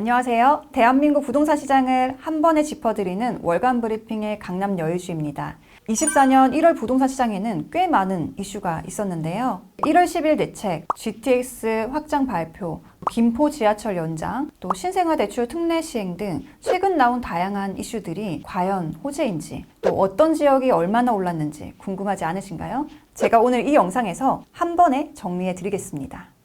안녕하세요. 대한민국 부동산 시장을 한 번에 짚어드리는 월간 브리핑의 강남 여유주입니다. 24년 1월 부동산 시장에는 꽤 많은 이슈가 있었는데요. 1월 10일 대책, GTX 확장 발표, 김포 지하철 연장, 또 신생아 대출 특례 시행 등 최근 나온 다양한 이슈들이 과연 호재인지, 또 어떤 지역이 얼마나 올랐는지 궁금하지 않으신가요? 제가 오늘 이 영상에서 한 번에 정리해 드리겠습니다.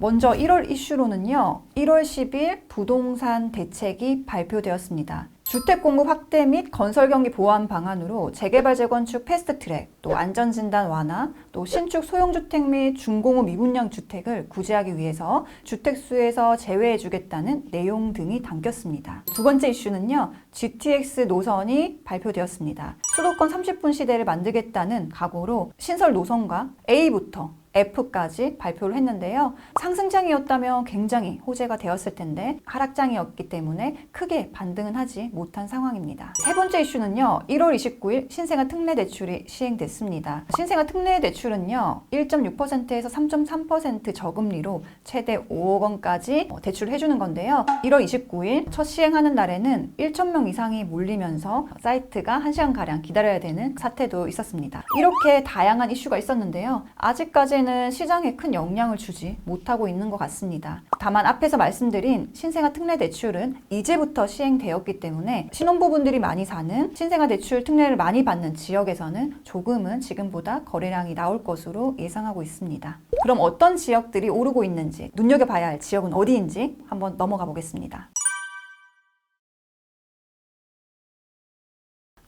먼저 1월 이슈로는요, 1월 10일 부동산 대책이 발표되었습니다. 주택 공급 확대 및 건설 경기 보완 방안으로 재개발 재건축 패스트 트랙, 또 안전 진단 완화, 또 신축 소형 주택 및 중공업 미분양 주택을 구제하기 위해서 주택 수에서 제외해 주겠다는 내용 등이 담겼습니다. 두 번째 이슈는요, GTX 노선이 발표되었습니다. 수도권 30분 시대를 만들겠다는 각오로 신설 노선과 A부터 F까지 발표를 했는데요. 상승장이었다면 굉장히 호재가 되었을 텐데 하락장이었기 때문에 크게 반등은 하지 못한 상황입니다. 세 번째 이슈는요. 1월 29일 신생아 특례 대출이 시행됐습니다. 신생아 특례 대출은요. 1.6%에서 3.3% 저금리로 최대 5억 원까지 대출을 해주는 건데요. 1월 29일 첫 시행하는 날에는 1,000명 이상이 몰리면서 사이트가 1시간가량 기다려야 되는 사태도 있었습니다. 이렇게 다양한 이슈가 있었는데요. 아직까지 는 시장에 큰 영향을 주지 못하고 있는 것 같습니다. 다만 앞에서 말씀드린 신생아 특례 대출은 이제부터 시행되었기 때문에 신혼부분들이 많이 사는 신생아 대출 특례를 많이 받는 지역에서는 조금은 지금보다 거래량이 나올 것으로 예상하고 있습니다. 그럼 어떤 지역들이 오르고 있는지 눈여겨봐야 할 지역은 어디인지 한번 넘어가 보겠습니다.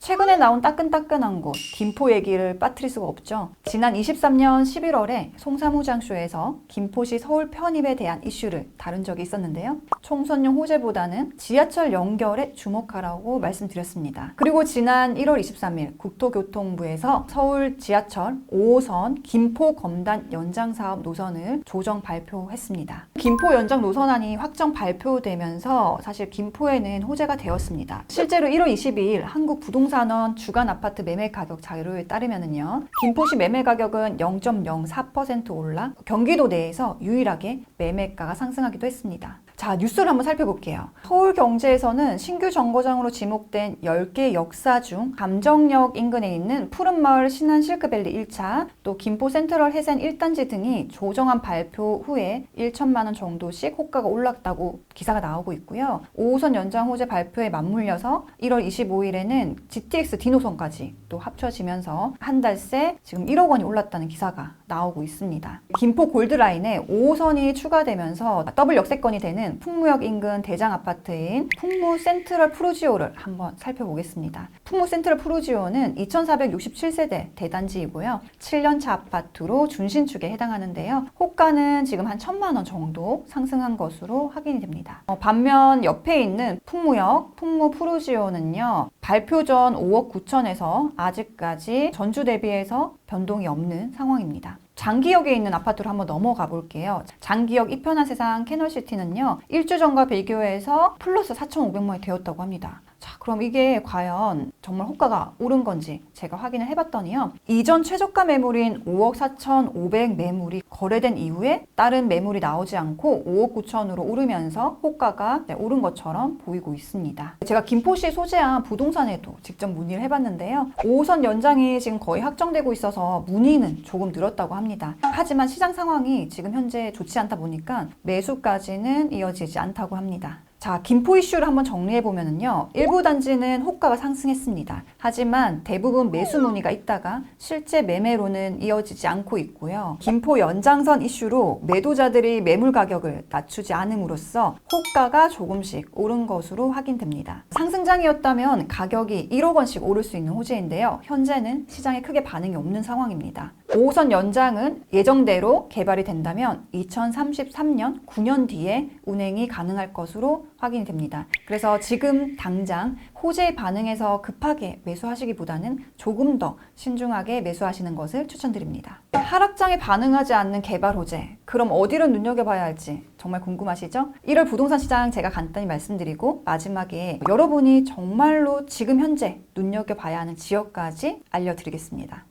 최근에 나온 따끈따끈한 곳, 김포 얘기를 빠뜨릴 수가 없죠. 지난 23년 11월에 송사무장쇼에서 김포시 서울 편입에 대한 이슈를 다룬 적이 있었는데요. 총선용 호재보다는 지하철 연결에 주목하라고 말씀드렸습니다. 그리고 지난 1월 23일 국토교통부에서 서울 지하철 5호선 김포 검단 연장 사업 노선을 조정 발표했습니다. 김포 연장 노선안이 확정 발표되면서 사실 김포에는 호재가 되었습니다. 실제로 1월 22일 한국 부동산 부동산원 주간 아파트 매매 가격 자료에 따르면은요. 김포시 매매 가격은 0.04% 올라 경기도 내에서 유일하게 매매가가 상승하기도 했습니다. 자, 뉴스를 한번 살펴볼게요. 서울 경제에서는 신규 정거장으로 지목된 10개 역사 중 감정역 인근에 있는 푸른마을 신안 실크밸리 1차, 또 김포 센트럴 해센 1단지 등이 조정안 발표 후에 1천만 원 정도씩 호가가 올랐다고 기사가 나오고 있고요. 5호선 연장 호재 발표에 맞물려서 1월 25일에는 GTX 디노선까지 또 합쳐지면서 한 달 새 지금 1억 원이 올랐다는 기사가 나오고 있습니다. 김포 골드라인에 5호선이 추가되면서 더블 역세권이 되는 풍무역 인근 대장 아파트인 풍무 센트럴 프루지오를 한번 살펴보겠습니다. 풍무 센트럴 프루지오는 2467세대 대단지이고요. 7년차 아파트로 준신축에 해당하는데요. 호가는 지금 한 천만 원 정도 상승한 것으로 확인이 됩니다. 어, 반면 옆에 있는 풍무역 풍무 프루지오는요. 발표 전 5억 9천에서 아직까지 전주 대비해서 변동이 없는 상황입니다. 장기역에 있는 아파트로 한번 넘어가 볼게요. 장기역 이편한 세상 캐널시티는요. 일주 전과 비교해서 플러스 4,500만 원이 되었다고 합니다. 자, 그럼 이게 과연 정말 호가가 오른 건지 제가 확인을 해봤더니요. 이전 최저가 매물인 5억 4,500 매물이 거래된 이후에 다른 매물이 나오지 않고 5억 9천으로 오르면서 호가가 네, 오른 것처럼 보이고 있습니다. 제가 김포시 소재한 부동산에도 직접 문의를 해봤는데요. 5호선 연장이 지금 거의 확정되고 있어서 문의는 조금 늘었다고 합니다. 하지만 시장 상황이 지금 현재 좋지 않다 보니까 매수까지는 이어지지 않다고 합니다. 자, 김포 이슈를 한번 정리해 보면은요. 일부 단지는 호가가 상승했습니다. 하지만 대부분 매수 문의가 있다가 실제 매매로는 이어지지 않고 있고요. 김포 연장선 이슈로 매도자들이 매물 가격을 낮추지 않음으로써 호가가 조금씩 오른 것으로 확인됩니다. 상승장이었다면 가격이 1억 원씩 오를 수 있는 호재인데요. 현재는 시장에 크게 반응이 없는 상황입니다. 5호선 연장은 예정대로 개발이 된다면 2033년 9년 뒤에 운행이 가능할 것으로 확인이 됩니다. 그래서 지금 당장 호재에 반응해서 급하게 매수하시기보다는 조금 더 신중하게 매수하시는 것을 추천드립니다. 하락장에 반응하지 않는 개발 호재. 그럼 어디를 눈여겨봐야 할지 정말 궁금하시죠? 1월 부동산 시장 제가 간단히 말씀드리고 마지막에 여러분이 정말로 지금 현재 눈여겨봐야 하는 지역까지 알려드리겠습니다.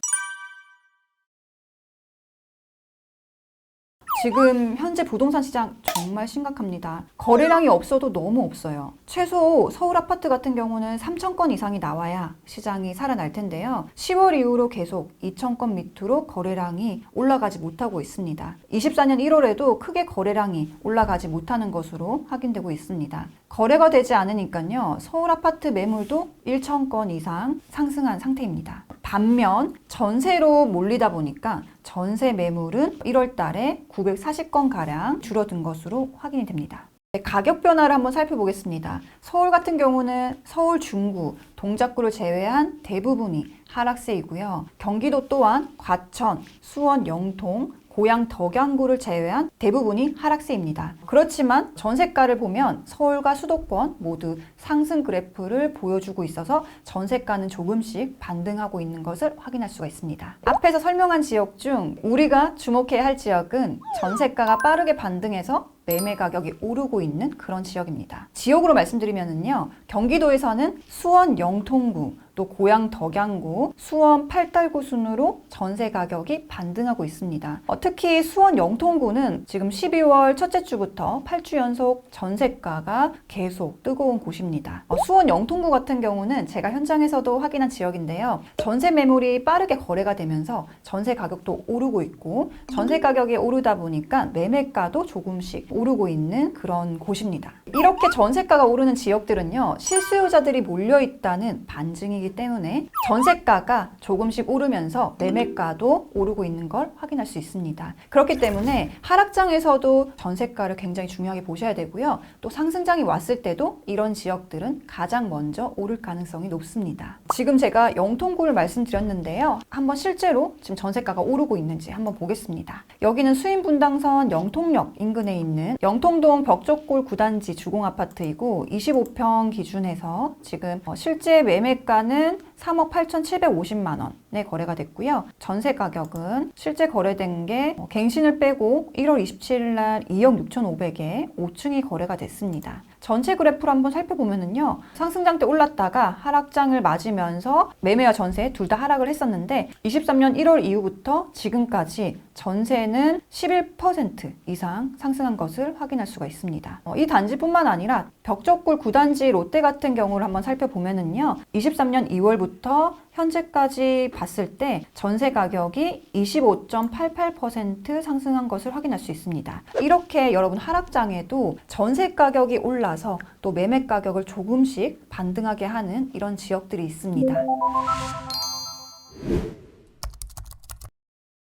지금 현재 부동산 시장 정말 심각합니다. 거래량이 없어도 너무 없어요. 최소 서울 아파트 같은 경우는 3천 건 이상이 나와야 시장이 살아날 텐데요. 10월 이후로 계속 2천 건 밑으로 거래량이 올라가지 못하고 있습니다. 24년 1월에도 크게 거래량이 올라가지 못하는 것으로 확인되고 있습니다. 거래가 되지 않으니까요. 서울 아파트 매물도 1천 건 이상 상승한 상태입니다. 반면 전세로 몰리다 보니까 전세 매물은 1월 달에 940건 가량 줄어든 것으로 확인이 됩니다. 네, 가격 변화를 한번 살펴보겠습니다. 서울 같은 경우는 서울 중구, 동작구를 제외한 대부분이 하락세이고요. 경기도 또한 과천, 수원, 영통, 고양 덕양구를 제외한 대부분이 하락세입니다. 그렇지만 전세가를 보면 서울과 수도권 모두 상승 그래프를 보여주고 있어서 전세가는 조금씩 반등하고 있는 것을 확인할 수가 있습니다. 앞에서 설명한 지역 중 우리가 주목해야 할 지역은 전세가가 빠르게 반등해서 매매 가격이 오르고 있는 그런 지역입니다. 지역으로 말씀드리면은요, 경기도에서는 수원 영통구, 또 고양 덕양구, 수원 팔달구 순으로 전세 가격이 반등하고 있습니다. 어, 특히 수원 영통구는 지금 12월 첫째 주부터 8주 연속 전세가가 계속 뜨거운 곳입니다. 어, 수원 영통구 같은 경우는 제가 현장에서도 확인한 지역인데요. 전세 매물이 빠르게 거래가 되면서 전세 가격도 오르고 있고 전세 가격이 오르다 보니까 매매가도 조금씩 오르고 있는 그런 곳입니다. 이렇게 전세가가 오르는 지역들은요, 실수요자들이 몰려 있다는 반증이기 때문에 전세가가 조금씩 오르면서 매매가도 오르고 있는 걸 확인할 수 있습니다. 그렇기 때문에 하락장에서도 전세가를 굉장히 중요하게 보셔야 되고요. 또 상승장이 왔을 때도 이런 지역들은 가장 먼저 오를 가능성이 높습니다. 지금 제가 영통구를 말씀드렸는데요. 한번 실제로 지금 전세가가 오르고 있는지 한번 보겠습니다. 여기는 수인분당선 영통역 인근에 있는 영통동 벽족골 9단지 주공 아파트이고 25평 기준에서 지금 어, 실제 매매가는 3억 8,750만 원에 거래가 됐고요. 전세 가격은 실제 거래된 게 어, 갱신을 빼고 1월 27일 날 2억 6,500에 5층이 거래가 됐습니다. 전체 그래프를 한번 살펴보면은요. 상승장 때 올랐다가 하락장을 맞으면서 매매와 전세 둘 다 하락을 했었는데 23년 1월 이후부터 지금까지 전세는 11% 이상 상승한 것을 확인할 수가 있습니다. 어, 이 단지뿐만 아니라 벽적골 9단지 롯데 같은 경우를 한번 살펴보면은요. 23년 2월 부터 현재까지 봤을 때 전세 가격이 25.88% 상승한 것을 확인할 수 있습니다. 이렇게 여러분 하락장에도 전세 가격이 올라서 또 매매 가격을 조금씩 반등하게 하는 이런 지역들이 있습니다.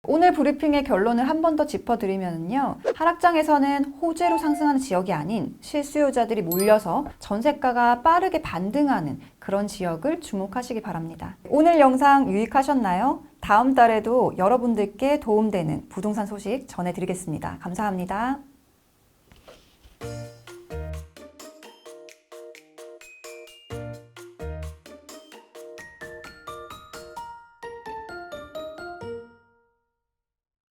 오늘 브리핑의 결론을 한 번 더 짚어드리면요. 하락장에서는 호재로 상승하는 지역이 아닌 실수요자들이 몰려서 전세가가 빠르게 반등하는 그런 지역을 주목하시기 바랍니다. 오늘 영상 유익하셨나요? 다음 달에도 여러분들께 도움되는 부동산 소식 전해드리겠습니다. 감사합니다.